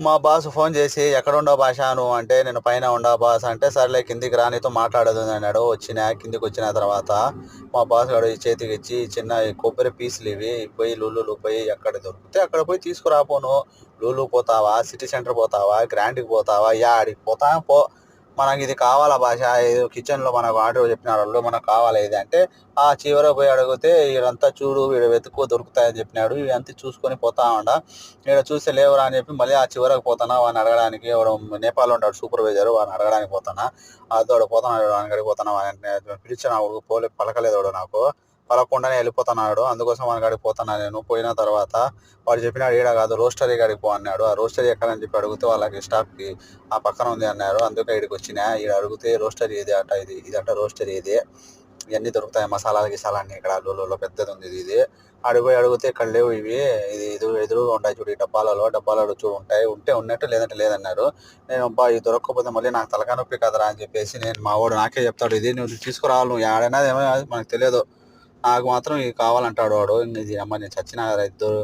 మా boss phone చేసి ఎక్కడ ఉండవు భాష నువ్వు? అంటే నేను పైన ఉండా బాస్ అంటే సర్లే కిందికి రా నీతో మాట్లాడదు అన్నాడు. వచ్చిన కిందికి వచ్చిన తర్వాత మా బాస్ గారు ఈ చేతికి ఇచ్చి చిన్న కొబ్బరి పీసులు ఇవి పోయి లూలులు పోయి ఎక్కడ దొరికితే అక్కడ పోయి తీసుకురాపోను. లూలు పోతావా? సిటీ సెంటర్ పోతావా? గ్రాండ్కి పోతావా? యా ఆడికి పోతా పో. మనకి ఇది కావాలా భాష? ఏదో కిచెన్లో మనకు ఆర్డర్ చెప్పిన వాళ్ళు మనకు కావాలా ఇది అంటే ఆ చివర పోయి అడిగితే వీడంతా చూడు వీడు వెతుక్కో దొరుకుతాయని చెప్పినాడు. ఇదంతా చూసుకొని పోతా ఉండ. ఇక్కడ చూస్తే లేవరా అని చెప్పి మళ్ళీ ఆ చివరకు పోతానా? వాడిని అడగడానికి ఎవడు నేపాల్లో ఉంటాడు సూపర్వైజర్ వాడిని అడగడానికి పోతానా? అదోడు పోతున్నాడు వాడిని అడిగి పోతానా? వాడిని పిలిచిన పోలే పలకలేదు నాకు. పలకుండానే వెళ్ళిపోతున్నాడు. అందుకోసం వాని కాడికి పోతున్నా నేను. పోయిన తర్వాత వాడు చెప్పినాడు ఈడ కాదు రోస్టరీ కాడికి పో అన్నాడు. ఆ రోస్టరీ ఎక్కడని చెప్పి అడిగితే వాళ్ళకి స్టాఫ్కి ఆ పక్కన ఉంది అన్నారు. అందుకే ఇక్కడికి వచ్చిన ఈడ అడిగితే రోస్టరీ ఇది అట ఇది ఇది అట రోస్టరీ ఇది. ఇవన్నీ దొరుకుతాయి మసాలాలు గిసాలా అన్ని ఇక్కడ లూలులో పెద్దది ఉంది ఇది ఇది. అడిగిపోయి అడిగితే ఇక్కడ లేవు ఇవి. ఇది ఎదురు ఎదురుగా ఉంటాయి చూడు ఈ డబ్బాలలో. డబ్బాలలో చూడు ఉంటాయి. ఉంటే ఉన్నట్టు లేదంటే లేదన్నారు. నేను అబ్బా ఇది దొరకకపోతే మళ్ళీ నాకు తలకాయ నొప్పి కదరా అని చెప్పేసి నేను మా వాడు నాకే చెప్తాడు. ఇది నువ్వు తీసుకురావాలి నువ్వు. ఆడైనా ఏమో మనకు తెలియదు. నాకు మాత్రం ఇది కావాలంటాడు వాడు. ఇది అమ్మ నేను చచ్చిన